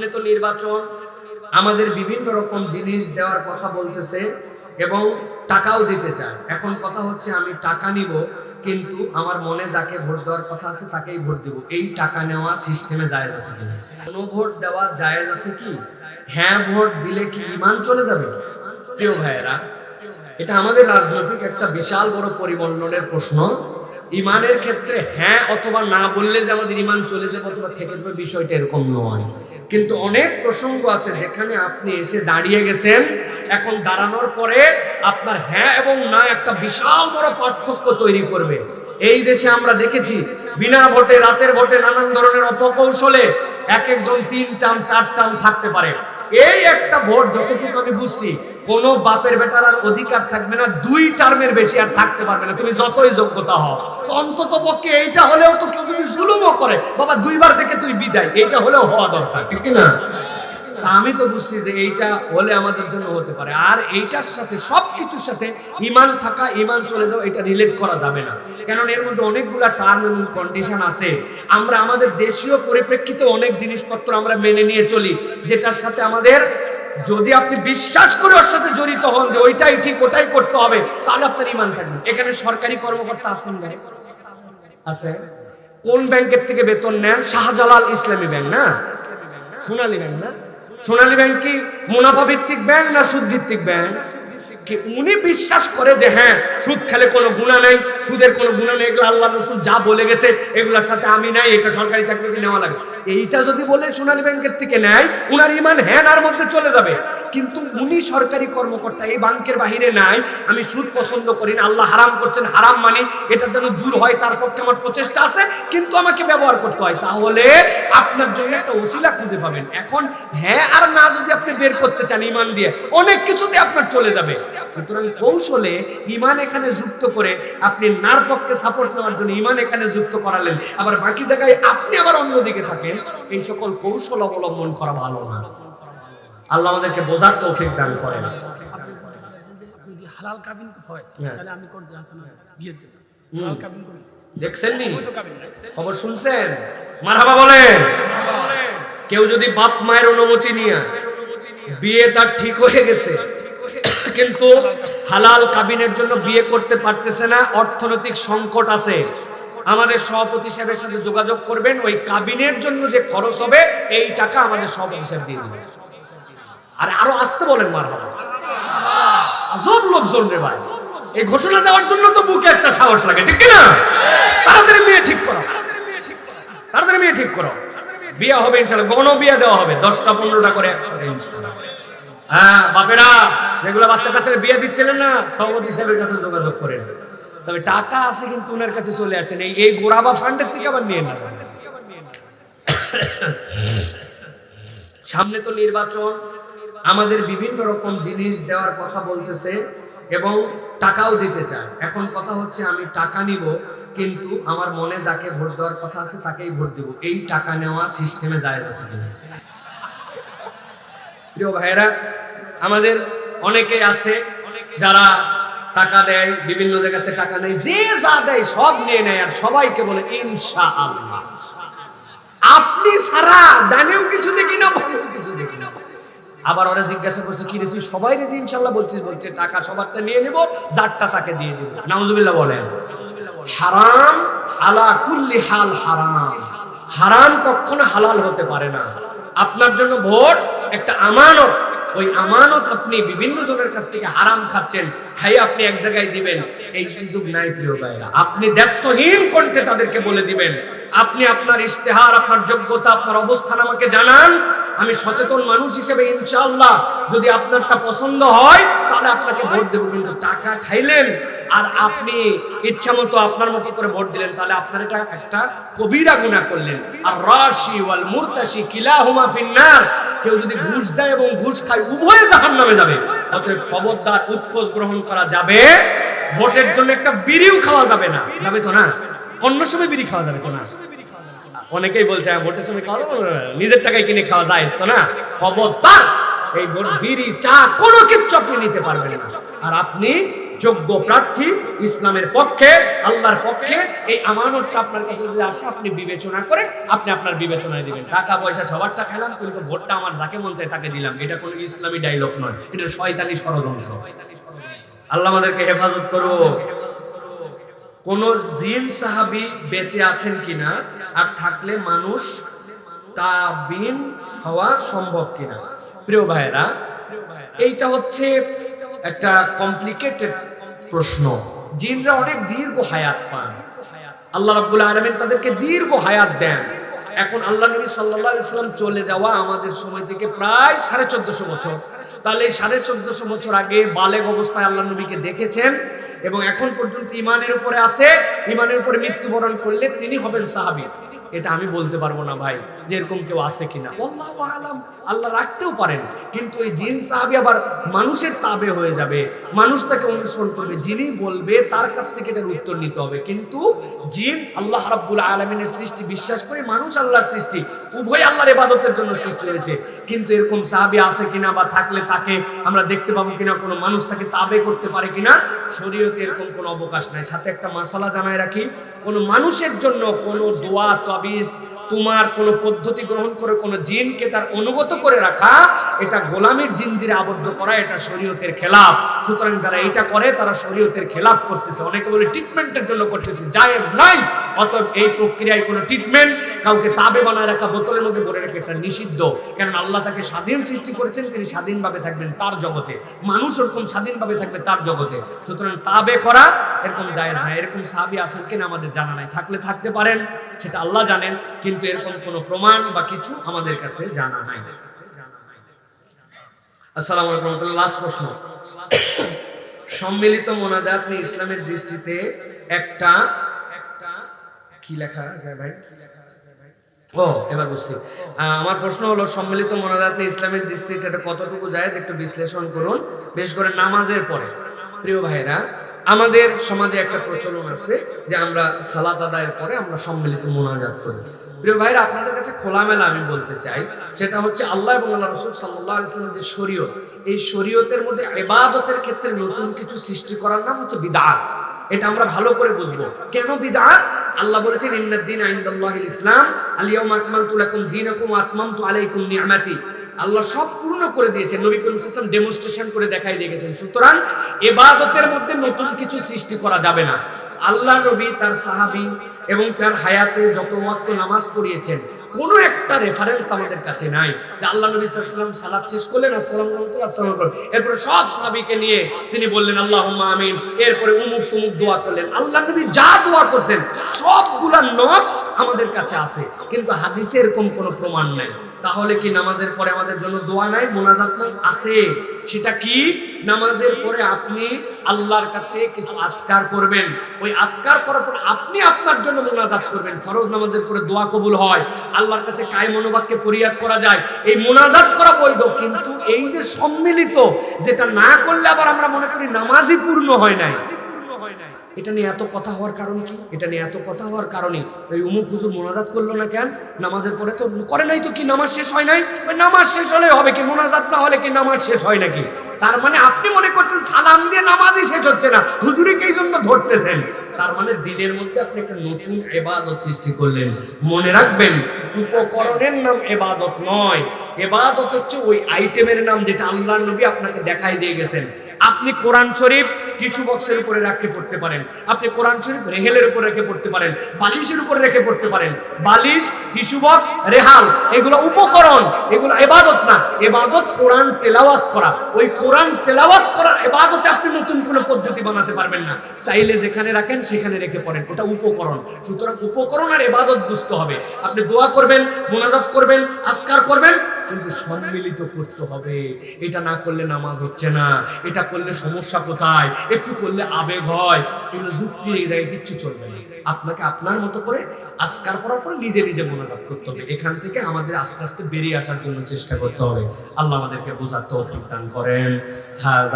সামনে তো নির্বাচন আমাদের বিভিন্ন রকম জিনিস দেওয়ার কথা বলতেছে এবং টাকাও দিতে চায়। এখন কথা হচ্ছে আমি টাকা নিব, কিন্তু আমার মনে যাকে ভোট দেওয়ার কথা আছে তাকেই ভোট দিব। এই টাকা নেওয়া সিস্টেমে জায়েজ আছে কি কোনো ভোট দেওয়া জায়েজ আছে কি? হ্যাঁ ভোট দিলে কি ইমান চলে যাবে? প্রিয় ভাইয়েরা, এটা আমাদের রাজনৈতিক একটা বিশাল বড় পরিমণ্ডলের প্রশ্ন। ইমানের ক্ষেত্রে হ্যাঁ অথবা না বললে যে আমাদের ইমান চলে যাবে অথবা থেকে যাবে, বিষয়টা এরকম নয়। কিন্তু অনেক প্রসঙ্গ আছে যেখানে আপনি এসে দাঁড়িয়ে গেছেন, এখন দাঁড়ানোর পরে আপনার হ্যাঁ এবং না একটা বিশাল বড় পার্থক্য তৈরি করবে। এই দেশে আমরা দেখেছি, বিনা ভোটে, রাতের ভোটে নানান ধরনের অপকৌশলে এক একজন তিন টার্ম চার টার্ম থাকতে পারে। এই একটা ভোট যতটুকু আমি বুঝছি, কোন বাপের বেটার আর অধিকার থাকবে না, দুই টার্মের বেশি আর থাকতে পারবে না, তুমি যতই যোগ্যতা হও। তো অন্তত পক্ষে এইটা হলেও তো কেউ যদি জুলুমও করে, বাবা দুইবার থেকে তুই বিদায়, এইটা হলেও হওয়া দরকার। ঠিক না? তা আমি তো বুঝছি যে এইটা হলে আমাদের জন্য হতে পারে। আর এইটার সাথে সব কিছুর সাথে ইমান থাকা ইমান চলে যাওয়া এটা রিলেট করা যাবে না। কারণ এর মধ্যে অনেকগুলা টার্ম এবং কন্ডিশন আছে। আমরা আমাদের দেশীয় পরিপ্রেক্ষিতে অনেক জিনিসপত্র আমরা মেনে নিয়ে চলি যেটার সাথে আমাদের যদি আপনি বিশ্বাস করে ওর সাথে জড়িত হন যে ওইটাই ঠিক ওটাই করতে হবে তাহলে আপনার ইমান থাকবে এখানে সরকারি কর্মকর্তা আছেন না আছে। কোন ব্যাংকের থেকে বেতন নেন? শাহজালাল ইসলামী ব্যাংক না? সোনালী ব্যাংক না? সোনালী ব্যাংক কি মুনাফা ভিত্তিক ব্যাংক না সুদ ভিত্তিক ব্যাংক? উনি বিশ্বাস করে যে হ্যাঁ সুদ খেলে কোনো গুণা নেই, সুদের কোনো গুণা নেই, এগুলো আল্লাহ রসুল যা বলে গেছে, এগুলোর সাথে আমি নাই, এটা সরকারি চাকরিকে নেওয়া লাগে এইটা যদি বলে সোনালী ব্যাংকের থেকে নেয়, উনার ইমান হ্যান আর মধ্যে চলে যাবে। কিন্তু উনি সরকারি কর্মকর্তা, এই ব্যাংকের বাহিরে নাই, আমি সুদ পছন্দ করি না, আল্লাহ হারাম করছেন, হারাম মানি এটা যেন দূর হয়, তার পক্ষে আমার প্রচেষ্টা আছে, কিন্তু আমাকে ব্যবহার করতে হয়। তাহলে আপনার জন্য একটা ওসিলা খুঁজে পাবেন। এখন হ্যাঁ আর না যদি আপনি বের করতে চান ইমান দিয়ে, অনেক কিছুতে আপনার চলে যাবে। সুতরাং কৌশলে ইমান এখানে যুক্ত করে আপনি নার পক্ষে সাপোর্ট নেওয়ার জন্য ইমান এখানে যুক্ত করালেন। আবার বাকি জায়গায় আপনি আবার অন্যদিকে থাকেন, এই সকল কৌশল অবলম্বন করা ভালো না। আল্লাহ আমাদেরকে বোঝার তৌফিক দান করেন। যদি হালাল কাবিন হয়। তাহলে আমি করে যাচ্ছি না বিয়ের জন্য। হালাল কাবিন করি দেখছেন না। খবর শুনছেন? মারহাবা বলেন। কেউ যদি বাপ মায়ের অনুমতি নিয়ে বিয়ে তার ঠিক হয়ে গেছে কিন্তু হালাল কাবিনের জন্য বিয়ে করতে পারতেছে না অর্থনৈতিক সংকট আছে। আমাদের সভাপতি সাহেবের সাথে যোগাযোগ করবেন ওই কাবিনের জন্য যে খরচ হবে এই টাকা আমাদের সভাপতি সাহেব দিয়ে দিবেন। আর আরও আসতে বলেন আজব লোকজন রে ভাই। এই ঘোষণা দেওয়ার জন্য তো বুকে একটা সাহস লাগে, ঠিক না তাড়াতাড়ি মেয়ে ঠিক করো। তাড়াতাড়ি মেয়ে ঠিক করো। বিয়ে হবে ইনশাল্লাহ গণ বিয়ে দেওয়া হবে, দশটা পনেরোটা করে একসাথে হ্যাঁ বাপেরা, যেগুলো বাচ্চা কাচ্চারা বিয়ে দিচ্ছিলেন না, সভাপতি সাহেবের কাছে যোগাযোগ করেন। তবে টাকা আছে কিন্তু ওনার কাছে চলে আসছেন এই এই গোড়াবা ফান্ডের থেকে আবার নিয়ে না সামনে তো নির্বাচন আমাদের বিভিন্ন রকম জিনিস দেওয়ার কথা বলতেছে এবং টাকাও দিতে চায়। এখন কথা হচ্ছে আমি টাকা নিব, কিন্তু আমার মনে যাকে ভোট দেওয়ার কথা আছে তাকেই ভোট দিব। এই টাকা নেওয়া সিস্টেমে যায় আছে প্রিয় ভাইয়েরা, আমাদের অনেকে আছে যারা টাকা দেয়, বিভিন্ন জায়গাতে টাকা নেয়, যে যা দেয় সব নিয়ে নেয় আর সবাইকে বলে ইনশা আল্লাহ আপনি সারা দানেও কিছু দেখি না, ভালোও কিছু দেখি না। আবার ওরা জিজ্ঞাসা করছে কি রে তুই সবাই রে যে ইনশাল্লাহ বলছিস, বলছে, টাকা সবারটা নিয়ে নেব যারটা তাকে দিয়ে দিব। নাউজুবিল্লাহ বলেন, হারাম আলা কুল্লি হাল হারাম। হারাম কখনো হালাল হতে পারে না। আপনার জন্য ভোট একটা আমানত। ওই আমানত আপনি বিভিন্ন জনের কাছ থেকে হারাম খাচ্ছেন খাই আপনি এক জায়গায় দিবেন। এই সুযোগ নাই প্রিয় ভাইরা আপনি দায়িত্বহীন কণ্ঠে তাদেরকে বলে দিবেন, আপনি আপনার ইশতেহার, আপনার যোগ্যতা, আপনার অবস্থান আমাকে জানান আমি সচেতন মানুষ হিসেবে ইনশাআল্লাহ যদি আপনারটা পছন্দ হয়, তাহলে আপনাকে ভোট দেবো। কিন্তু টাকা খাইলেন আর আপনি ইচ্ছা মতো আপনার মতো করে ভোট দিলেন, তাহলে আপনার এটা একটা কবিরা গুণা করলেন। আর রাশি ওয়াল মুরতাশি কিলাহুমা ফিন্নার, কেউ যদি ঘুষ দেয় এবং ঘুষ খায়, উভয়ে জাহান নামে যাবে। অতএব খবরদার উৎকোষ গ্রহণ করা যাবে। ভোটের জন্য একটা বিড়িও খাওয়া যাবে না। যাবে তো না? অন্য সময় বিড়ি খাওয়া যাবে তো না? অনেকেই বলছে হ্যাঁ, ভোটের সময় খাওয়া যাবে নিজের টাকায় কিনে খাওয়া যায় তো না? খবরদার! এই ভোট বিড়ি চা কোনো কিচ্ছু আপনি নিতে পারবেন না। আর আপনি যোগ্য প্রার্থী ইসলামের পক্ষে আল্লাহর পক্ষে এই আমানতটা আপনার কাছে যদি আসে আপনি বিবেচনা করে আপনি আপনার বিবেচনায় দিবেন। টাকা পয়সা সবারটা খেলাম কিন্তু ভোটটা আমার যাকে মন চায় তাকে দিলাম। এটা কোনো ইসলামী ডায়লগ নয় এটা শয়তানি ষড়যন্ত্র। আল্লাহ আমাদেরকে হেফাজত করো কোন জিন সাহাবি বেঁচে আছেন কিনা আর থাকলে মানুষ তাবিন হওয়া সম্ভব কিনা? প্রিয় ভাইরা এইটা হচ্ছে একটা কমপ্লিকেটেড প্রশ্ন। জিনরা অনেক দীর্ঘ হায়াত পান। আল্লাহ রাব্বুল আলামিন তাদেরকে দীর্ঘ হায়াত দেন। এখন আল্লাহ নবী সাল্লাল্লাহু আলাইহি সাল্লাম চলে যাওয়া আমাদের সময় থেকে প্রায় সাড়ে চোদ্দশো বছর। তাহলে সাড়ে চোদ্দশো বছর আগে বালেগ অবস্থায় আল্লাহ নবীকে দেখেছেন। এবং এখন পর্যন্ত ইমানের উপরে আছে ইমানের উপরে মৃত্যুবরণ করলে তিনি হবেন সাহাবী। এটা আমি বলতে পারব না ভাই, যে এরকম কেউ আছে কিনা। আল্লাহ আলাম, আল্লাহ রাখতেও পারেন, কিন্তু এই জিন সাহাবি আবার মানুষের তাবে হয়ে যাবে, মানুষ তাকে অনুসরণ করবে, যিনি বলবে তার কাছ থেকে এটার উত্তর নিতে হবে। কিন্তু জিন আল্লাহ রাব্বুল আলমিনের সৃষ্টি, বিশ্বাস করে মানুষ আল্লাহর সৃষ্টি, উভয় আল্লাহর ইবাদতের জন্য সৃষ্টি হয়েছে। কিন্তু এরকম সাহাবি আছে কিনা বা থাকলে তাকে আমরা দেখতে পাবো কিনা, কোনো মানুষ তাকে তাবে করতে পারে কিনা, শরীয়তে এরকম কোনো অবকাশ নাই। সাথে একটা মশালা জানায় রাখি, কোনো মানুষের জন্য কোনো দোয়া তবিজ তোমার কোনো পদ্ধতি গ্রহণ করে কোনো জিনকে তার অনুগত করে রাখা, এটা গোলামের জিনজিরে আবদ্ধ করা, এটা শরীয়তের খেলাফ। সুতরাং যারা এটা করে, তারা শরীয়তের খেলাফ করতেছে। অনেকে বলে ট্রিটমেন্টের জন্য করতেছে। জায়েজ নাই অতএব এই প্রক্রিয়ায় কোনো ট্রিটমেন্ট কাউকে তাবে বানায় রাখা, বোতলের মধ্যে ভরে রেখে, এটা নিষিদ্ধ। কারণ আল্লাহ তাকে স্বাধীন সৃষ্টি করেছেন, তিনি স্বাধীনভাবে থাকবেন তার জগতে। মানুষ ওরকম স্বাধীনভাবে থাকবে তার জগতে। সুতরাং তাবে করা এরকম জায়েজ নাই এরকম সাহাবি আছেন কিনা আমাদের জানা নাই। থাকলে থাকতে পারেন, সেটা আল্লাহ জানেন, কিন্তু এরকম কোনো প্রমাণ বা কিছু আমাদের কাছে জানা নাই। আসসালামু আলাইকুম লাস্ট প্রশ্ন। সম্মিলিত মোনাজাত নিয়ে ইসলামের দৃষ্টিতে একটা কি লেখা, ভাই? ও, এবার বুঝছি। আমার প্রশ্ন হলো, সম্মিলিত মোনাজাত ইসলামের দৃষ্টিতে এটা কতটুকু যায় একটু বিশ্লেষণ করুন, বিশেষ করে নামাজের পরে। প্রিয় ভাইরা আমাদের সমাজে একটা প্রচলন আছে যে আমরা সালাত আদায়ের পরে আমরা সম্মিলিত মোনাজাত করি। প্রিয় ভাইরা আপনাদের কাছে খোলামেলা আমি বলতে চাই, সেটা হচ্ছে আল্লাহ এবং আল্লাহ রসুল সাল্লাহ ইসলামের যে শরীয়ত, এই শরীয়তের মধ্যে এবাদতের ক্ষেত্রে নতুন কিছু সৃষ্টি করার নাম হচ্ছে বিদাত এটা আমরা ভালো করে বুঝব। কেন বিদাত আল্লাহ বলেছেন ইন্নাদ্দিন আইন্দাল্লাহিল ইসলাম আলিয়াউম আকমালতু লাকুম দীনাকুম ওয়া আতমামতু আলাইকুম নি'মাতি। আল্লাহ সব পূর্ণ করে দিয়েছেন, নবী করিম সাল্লাম ডেমনস্ট্রেশন করে দেখাই গেছেন। সুতরাং এবাদতের মধ্যে নতুন কিছু সৃষ্টি করা যাবে না। আল্লাহ নবী তার সাহাবী এবং তার হায়াতে যত ওয়াক্ত নামাজ পড়িয়েছেন কোনো একটা রেফারেন্স আমাদের কাছে নাই যে আল্লাহ নবী সাল্লাম সালাত শেষ করলেন আসসালাম আসসালাম এরপরে সব সাহাবীকে নিয়ে তিনি বললেন আল্লাহ আমিন। এরপরে উমুক তুমুক দোয়া করলেন। আল্লাহ নবী যা দোয়া করছেন, সবগুলা নস আমাদের কাছে আছে। কিন্তু হাদিসে এরকম কোনো প্রমাণ নাই। তাহলে কি নামাজের পরে আমাদের জন্য দোয়া নাই, মোনাজাত নাই? আছে। সেটা কি? নামাজের পরে আপনি আল্লাহর কাছে কিছু আসকার করবেন। ওই আস্কার করার পর আপনি আপনার জন্য মোনাজাত করবেন। ফরজ নামাজের পরে দোয়া কবুল হয়। আল্লাহর কাছে কায় মনোবাক্যে ফরিয়াদ করা যায়। এই মোনাজাত করা বৈধ, কিন্তু এই যে সম্মিলিত, যেটা না করলে আবার আমরা মনে করি নামাজই পূর্ণ হয় নাই। এটা নিয়ে এত কথা হওয়ার কারণ কি? এটা নিয়ে এত কথা হওয়ার কারণে এই উমুক হুজুর মোনাজাত করল না কেন? নামাজের পরে তো করে নাই তো কি? নামাজ শেষ হয় নাই? ওই নামাজ শেষ হলে হবে কি? মোনাজাত না হলে কি নামাজ শেষ হয় নাকি? তার মানে আপনি মনে করছেন সালাম দিয়ে নামাজই শেষ হচ্ছে না। হুজুরিকে এই জন্য ধরতেছেন? তার মানে দিনের মধ্যে আপনি একটা নতুন এবাদত সৃষ্টি করলেন। মনে রাখবেন, উপকরণের নাম এবাদত নয়। এবাদত হচ্ছে ওই আইটেমের নাম যেটা আল্লাহ নবী আপনাকে দেখাই দিয়ে গেছেন। আপনি কোরআন শরীফ টিস্যু বক্সের উপরে রাখতে পড়তে পারেন। আপনি কোরআন শরীফ রেহেলের উপর রেখে পড়তে পারেন। বালিশের উপর রেখে পড়তে পারেন। বালিশ, টিস্যু বক্স, রেহাল, এগুলো উপকরণ এগুলো এবাদত না। এবাদত কোরআন তেলাওয়াত করা। ওই কোরআন তেলাওয়াত করার এবাদতে আপনি নতুন কোনো পদ্ধতি বানাতে পারবেন না। চাইলে যেখানে রাখেন, সেখানে রেখে পড়েন। ওটা উপকরণ। সুতরাং উপকরণ আর এবাদত বুঝতে হবে। আপনি দোয়া করবেন, মোনাজাত করবেন আসকার করবেন, কিন্তু সম্মিলিত করতে হবে। এটা না করলে নামাজ হচ্ছে না। এটা করলে সমস্যা কোথায়? একটু করলে আবেগ হয়। এগুলো যুক্তির এই জায়গায় কিচ্ছু চলবে না। আপনাকে আপনার মতো করে আসকার পড়ার পরে নিজে নিজে মনোভাব করতে হবে। এখান থেকে আমাদের আস্তে আস্তে বেরিয়ে আসার জন্য চেষ্টা করতে হবে। আল্লাহ আমাদেরকে বোঝার তৌফিক দান করেন। হ্যাঁ